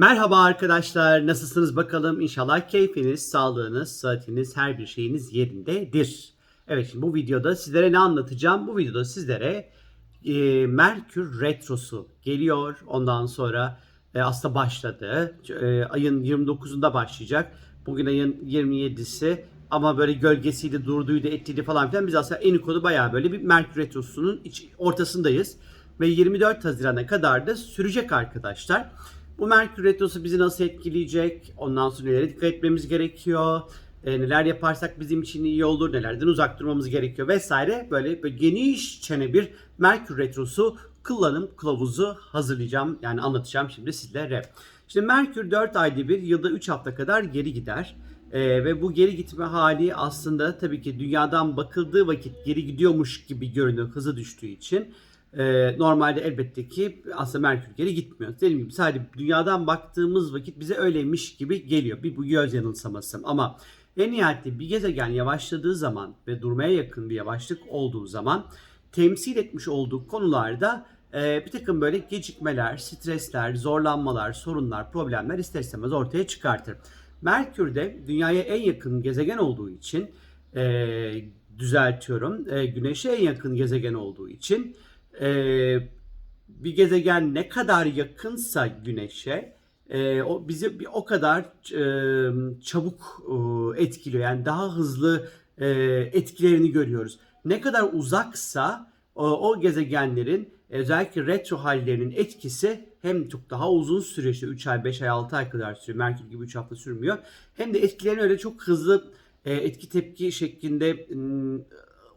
Merhaba arkadaşlar, nasılsınız bakalım? İnşallah keyfiniz, sağlığınız, sıhhatiniz, her bir şeyiniz yerindedir. Evet şimdi bu videoda sizlere ne anlatacağım? Bu videoda sizlere e, Merkür Retrosu geliyor. Ondan sonra e, aslında başladı. E, ayın 29'unda başlayacak. Bugün ayın 27'si ama böyle gölgesiyle durduydu, ettiydi falan filan. Biz aslında en yukarıda bayağı böyle bir Merkür Retrosu'nun iç, ortasındayız. Ve 24 Haziran'a kadar da sürecek arkadaşlar. Bu Merkür Retrosu bizi nasıl etkileyecek? Ondan sonra nelere dikkat etmemiz gerekiyor? E, neler yaparsak bizim için iyi olur? Nelerden uzak durmamız gerekiyor? Vesaire. Böyle, böyle geniş çene bir Merkür Retrosu kullanım kılavuzu hazırlayacağım. Yani anlatacağım şimdi sizlere. Şimdi Merkür 4 ayda bir, yılda 3 hafta kadar geri gider. Ee, ve bu geri gitme hali aslında tabii ki dünyadan bakıldığı vakit geri gidiyormuş gibi görünüyor hızı düştüğü için. Ee, normalde elbette ki aslında Merkür geri gitmiyor. Dediğim gibi sadece dünyadan baktığımız vakit bize öyleymiş gibi geliyor. Bir bu göz yanılsaması. Ama en nihayetinde bir gezegen yavaşladığı zaman ve durmaya yakın bir yavaşlık olduğu zaman temsil etmiş olduğu konularda e, bir takım böyle gecikmeler, stresler, zorlanmalar, sorunlar, problemler ister istemez ortaya çıkartır. Merkür de dünyaya en yakın gezegen olduğu için e, düzeltiyorum. E, Güneş'e en yakın gezegen olduğu için e, bir gezegen ne kadar yakınsa Güneş'e e, o bizi bir o kadar e, çabuk e, etkiliyor. Yani daha hızlı e, etkilerini görüyoruz. Ne kadar uzaksa o, o gezegenlerin özellikle retro hallerinin etkisi hem çok daha uzun sürüyor işte 3 ay, 5 ay, 6 ay kadar sürüyor. Merkür gibi 3 hafta sürmüyor. Hem de etkilerini öyle çok hızlı e, etki tepki şeklinde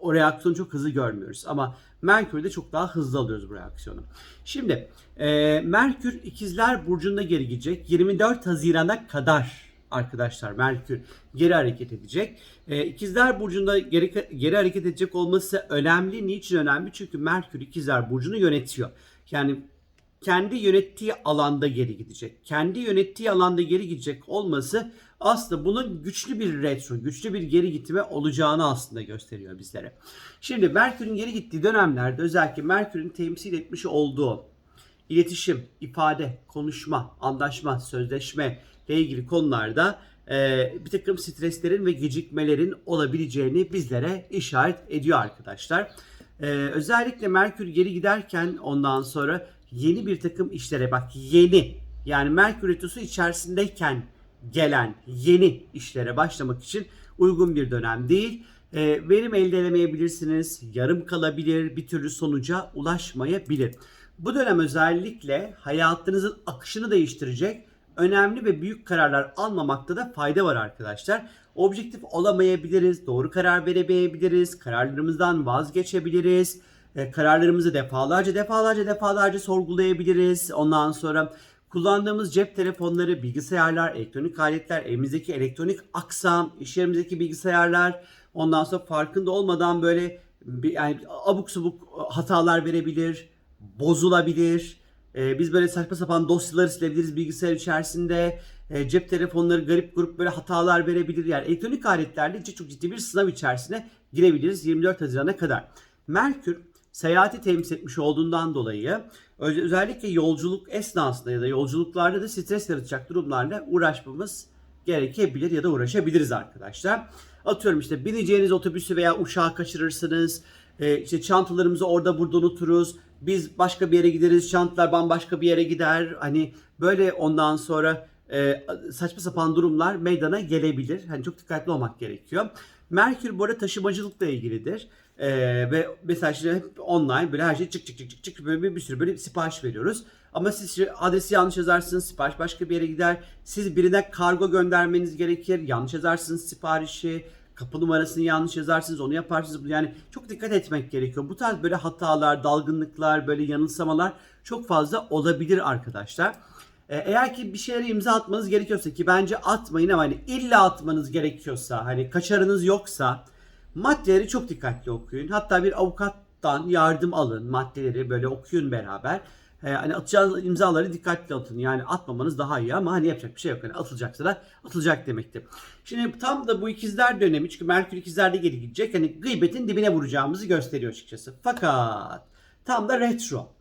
o reaksiyonu çok hızlı görmüyoruz. Ama Merkür'de çok daha hızlı alıyoruz bu reaksiyonu. Şimdi e, Merkür ikizler burcunda geri gidecek. 24 Haziran'a kadar arkadaşlar Merkür geri hareket edecek. E, ikizler burcunda geri, geri hareket edecek olması önemli. Niçin önemli? Çünkü Merkür ikizler burcunu yönetiyor. Yani kendi yönettiği alanda geri gidecek. Kendi yönettiği alanda geri gidecek olması aslında bunun güçlü bir retro, güçlü bir geri gitme olacağını aslında gösteriyor bizlere. Şimdi Merkür'ün geri gittiği dönemlerde özellikle Merkür'ün temsil etmiş olduğu iletişim, ifade, konuşma, anlaşma, sözleşme ile ilgili konularda e, bir takım streslerin ve gecikmelerin olabileceğini bizlere işaret ediyor arkadaşlar. E, özellikle Merkür geri giderken ondan sonra yeni bir takım işlere bak yeni yani Merkür Retrosu içerisindeyken gelen yeni işlere başlamak için uygun bir dönem değil. E, verim elde edemeyebilirsiniz, yarım kalabilir, bir türlü sonuca ulaşmayabilir. Bu dönem özellikle hayatınızın akışını değiştirecek önemli ve büyük kararlar almamakta da fayda var arkadaşlar. Objektif olamayabiliriz, doğru karar veremeyebiliriz, kararlarımızdan vazgeçebiliriz. E, kararlarımızı defalarca defalarca defalarca sorgulayabiliriz. Ondan sonra kullandığımız cep telefonları, bilgisayarlar, elektronik aletler, evimizdeki elektronik aksam, iş yerimizdeki bilgisayarlar, ondan sonra farkında olmadan böyle bir- yani abuk subuk hatalar verebilir, bozulabilir. Ee, biz böyle saçma sapan dosyaları silebiliriz bilgisayar içerisinde. Ee, cep telefonları garip grup böyle hatalar verebilir. Yani elektronik aletlerle çok ciddi bir sınav içerisine girebiliriz 24 Haziran'a kadar. Merkür seyahati temsil etmiş olduğundan dolayı öz- özellikle yolculuk esnasında ya da yolculuklarda da stres yaratacak durumlarla uğraşmamız gerekebilir ya da uğraşabiliriz arkadaşlar. Atıyorum işte bineceğiniz otobüsü veya uçağı kaçırırsınız. Ee, işte çantalarımızı orada burada unuturuz. Biz başka bir yere gideriz. Çantalar bambaşka bir yere gider. Hani böyle ondan sonra e, saçma sapan durumlar meydana gelebilir. Hani çok dikkatli olmak gerekiyor. Merkür bu arada taşımacılıkla ilgilidir. Ee, ve mesela şimdi hep online böyle her şey çık çık çık çık çık böyle bir, bir sürü böyle sipariş veriyoruz. Ama siz işte adresi yanlış yazarsınız, sipariş başka bir yere gider. Siz birine kargo göndermeniz gerekir. Yanlış yazarsınız siparişi, kapı numarasını yanlış yazarsınız, onu yaparsınız. Yani çok dikkat etmek gerekiyor. Bu tarz böyle hatalar, dalgınlıklar, böyle yanılsamalar çok fazla olabilir arkadaşlar. Ee, Eğer ki bir şeylere imza atmanız gerekiyorsa ki bence atmayın ama hani illa atmanız gerekiyorsa hani kaçarınız yoksa maddeleri çok dikkatli okuyun. Hatta bir avukattan yardım alın maddeleri böyle okuyun beraber. Ee, hani atacağınız imzaları dikkatli atın. Yani atmamanız daha iyi ama hani yapacak bir şey yok. Hani atılacaksa da atılacak demektir. Şimdi tam da bu ikizler dönemi çünkü Merkür ikizlerde geri gidecek. Hani gıybetin dibine vuracağımızı gösteriyor açıkçası. Fakat tam da retro.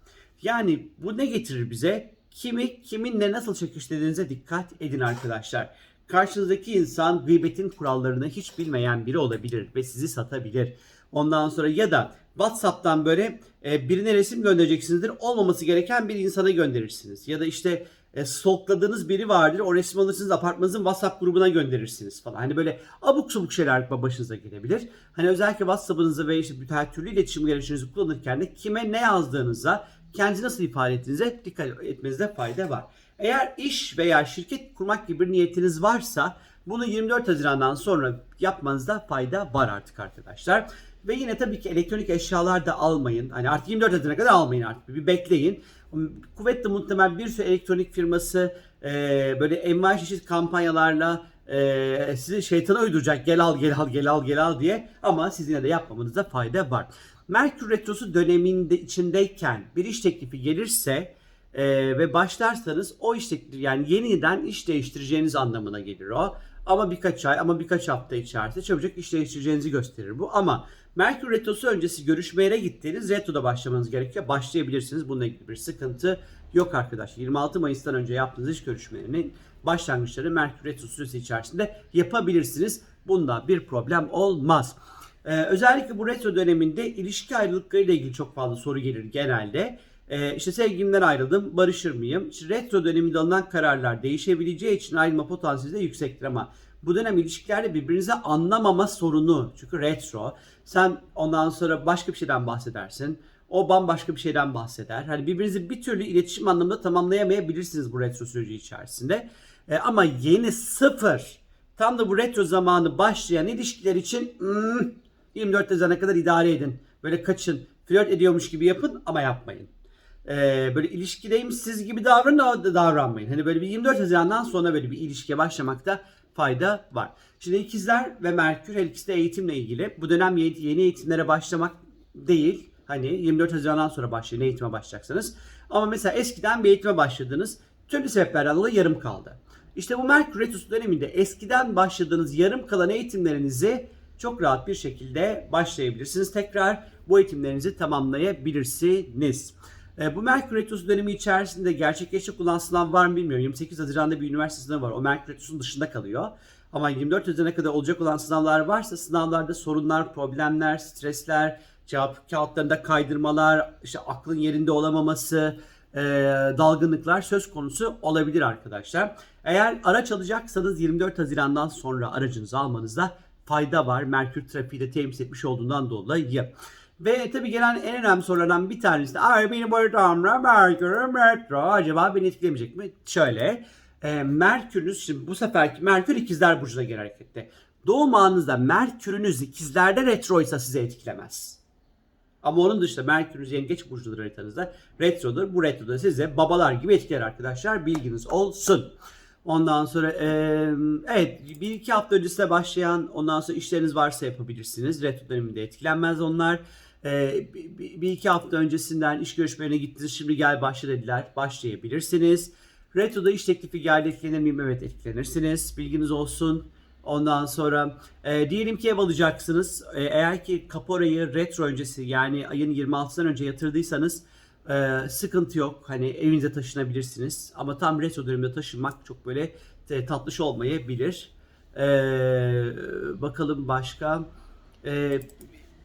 Yani bu ne getirir bize? kimi kiminle nasıl çekiştirdiğinize dikkat edin arkadaşlar. Karşınızdaki insan gıybetin kurallarını hiç bilmeyen biri olabilir ve sizi satabilir. Ondan sonra ya da WhatsApp'tan böyle e, birine resim göndereceksinizdir. Olmaması gereken bir insana gönderirsiniz. Ya da işte e, biri vardır. O resmi alırsınız apartmanınızın WhatsApp grubuna gönderirsiniz falan. Hani böyle abuk subuk şeyler başınıza gelebilir. Hani özellikle WhatsApp'ınızı ve işte her türlü iletişim gereçlerinizi kullanırken de kime ne yazdığınıza, kendinizi nasıl ifade ettiğinize dikkat etmenizde fayda var. Eğer iş veya şirket kurmak gibi bir niyetiniz varsa bunu 24 Haziran'dan sonra yapmanızda fayda var artık arkadaşlar. Ve yine tabii ki elektronik eşyalar da almayın. Hani artık 24 Haziran'a kadar almayın artık. Bir bekleyin. Kuvvetle muhtemel bir sürü elektronik firması e, böyle envai çeşit kampanyalarla e, sizi şeytana uyduracak. Gel al gel al gel al gel al diye. Ama sizin yine de yapmamanızda fayda var. Merkür Retrosu döneminde içindeyken bir iş teklifi gelirse e, ve başlarsanız o iş yani yeniden iş değiştireceğiniz anlamına gelir o. Ama birkaç ay ama birkaç hafta içerisinde çabucak iş değiştireceğinizi gösterir bu. Ama Merkür Retrosu öncesi görüşmeye gittiğiniz Retro'da başlamanız gerekiyor. Başlayabilirsiniz. Bununla ilgili bir sıkıntı yok arkadaşlar. 26 Mayıs'tan önce yaptığınız iş görüşmelerinin başlangıçları Merkür Retro süresi içerisinde yapabilirsiniz. Bunda bir problem olmaz. Ee, özellikle bu retro döneminde ilişki ayrılıklarıyla ilgili çok fazla soru gelir genelde. Ee, işte sevgimden ayrıldım, barışır mıyım? İşte retro döneminde alınan kararlar değişebileceği için ayrılma potansiyeli de yüksektir ama bu dönem ilişkilerde birbirinizi anlamama sorunu. Çünkü retro. Sen ondan sonra başka bir şeyden bahsedersin. O bambaşka bir şeyden bahseder. Hani birbirinizi bir türlü iletişim anlamında tamamlayamayabilirsiniz bu retro süreci içerisinde. Ee, ama yeni sıfır tam da bu retro zamanı başlayan ilişkiler için hmm, 24 Haziran'a kadar idare edin. Böyle kaçın. Flört ediyormuş gibi yapın ama yapmayın. Ee, böyle ilişkideymişsiz gibi davranın ama davranmayın. Hani böyle bir 24 Haziran'dan sonra böyle bir ilişkiye başlamakta fayda var. Şimdi ikizler ve Merkür her ikisi de eğitimle ilgili. Bu dönem yeni eğitimlere başlamak değil. Hani 24 Haziran'dan sonra başlayın eğitime başlayacaksınız. Ama mesela eskiden bir eğitime başladınız. Türlü sebeplerden dolayı yarım kaldı. İşte bu Merkür Retrosu döneminde eskiden başladığınız yarım kalan eğitimlerinizi çok rahat bir şekilde başlayabilirsiniz. Tekrar bu eğitimlerinizi tamamlayabilirsiniz. E, bu Merkür dönemi içerisinde gerçekleşecek olan sınav var mı bilmiyorum. 28 Haziran'da bir üniversite sınavı var. O Merkür dışında kalıyor. Ama 24 Haziran'a kadar olacak olan sınavlar varsa sınavlarda sorunlar, problemler, stresler, cevap kağıtlarında kaydırmalar, işte aklın yerinde olamaması, e, dalgınlıklar söz konusu olabilir arkadaşlar. Eğer araç alacaksanız 24 Haziran'dan sonra aracınızı almanızda fayda var. Merkür trafiği de temsil etmiş olduğundan dolayı. Ve tabi gelen en önemli sorulardan bir tanesi de Ay benim haritamla Merkür Metro acaba beni etkilemeyecek mi? Şöyle e, Merkür'ünüz şimdi bu seferki Merkür ikizler burcuna göre harekette. Doğum anınızda Merkür'ünüz ikizlerde retroysa size etkilemez. Ama onun dışında Merkür'ünüz yengeç burcudur haritanızda. Retrodur. Bu retroda size babalar gibi etkiler arkadaşlar. Bilginiz olsun. Ondan sonra e, evet bir iki hafta öncesinde başlayan ondan sonra işleriniz varsa yapabilirsiniz. Retro döneminde etkilenmez onlar. E, bir, iki hafta öncesinden iş görüşmelerine gittiniz. Şimdi gel başla dediler. Başlayabilirsiniz. Retro'da iş teklifi geldi etkilenir miyim? Evet etkilenirsiniz. Bilginiz olsun. Ondan sonra e, diyelim ki ev alacaksınız. E, eğer ki kaporayı retro öncesi yani ayın 26'sından önce yatırdıysanız e, sıkıntı yok. Hani evinize taşınabilirsiniz. Ama tam retro döneminde taşınmak çok böyle e, tatlış olmayabilir. E, bakalım başka. E,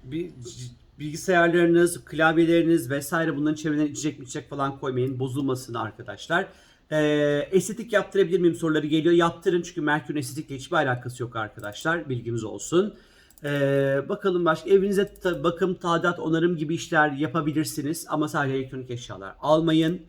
bir, bilgisayarlarınız, klavyeleriniz vesaire bunların çevrelerine içecek mi içecek falan koymayın. Bozulmasın arkadaşlar. E, estetik yaptırabilir miyim soruları geliyor. Yaptırın çünkü Merkür'ün estetikle hiçbir alakası yok arkadaşlar. Bilginiz olsun. Ee, bakalım başka evinize ta- bakım, tadilat, onarım gibi işler yapabilirsiniz ama sadece elektronik eşyalar almayın.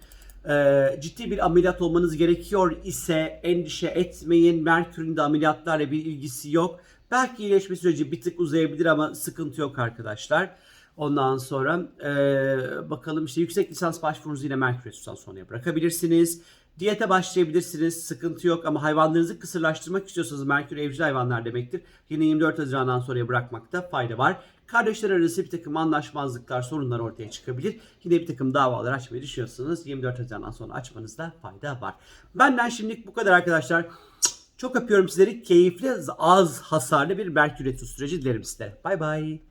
Ee, ciddi bir ameliyat olmanız gerekiyor ise endişe etmeyin. Merkür'ün de ameliyatlarla bir ilgisi yok. Belki iyileşme süreci bir tık uzayabilir ama sıkıntı yok arkadaşlar. Ondan sonra ee, bakalım işte yüksek lisans başvurunuzu yine Merkür Retrosu'dan sonraya bırakabilirsiniz. Diyete başlayabilirsiniz. Sıkıntı yok ama hayvanlarınızı kısırlaştırmak istiyorsanız Merkür evcil hayvanlar demektir. Yine 24 Haziran'dan sonraya bırakmakta fayda var. Kardeşler arası bir takım anlaşmazlıklar, sorunlar ortaya çıkabilir. Yine bir takım davalar açmayı düşünüyorsanız 24 Haziran'dan sonra açmanızda fayda var. Benden şimdilik bu kadar arkadaşlar. Çok öpüyorum sizleri. Keyifli, az hasarlı bir Merkür Retro süreci dilerim sizlere. Bay bay.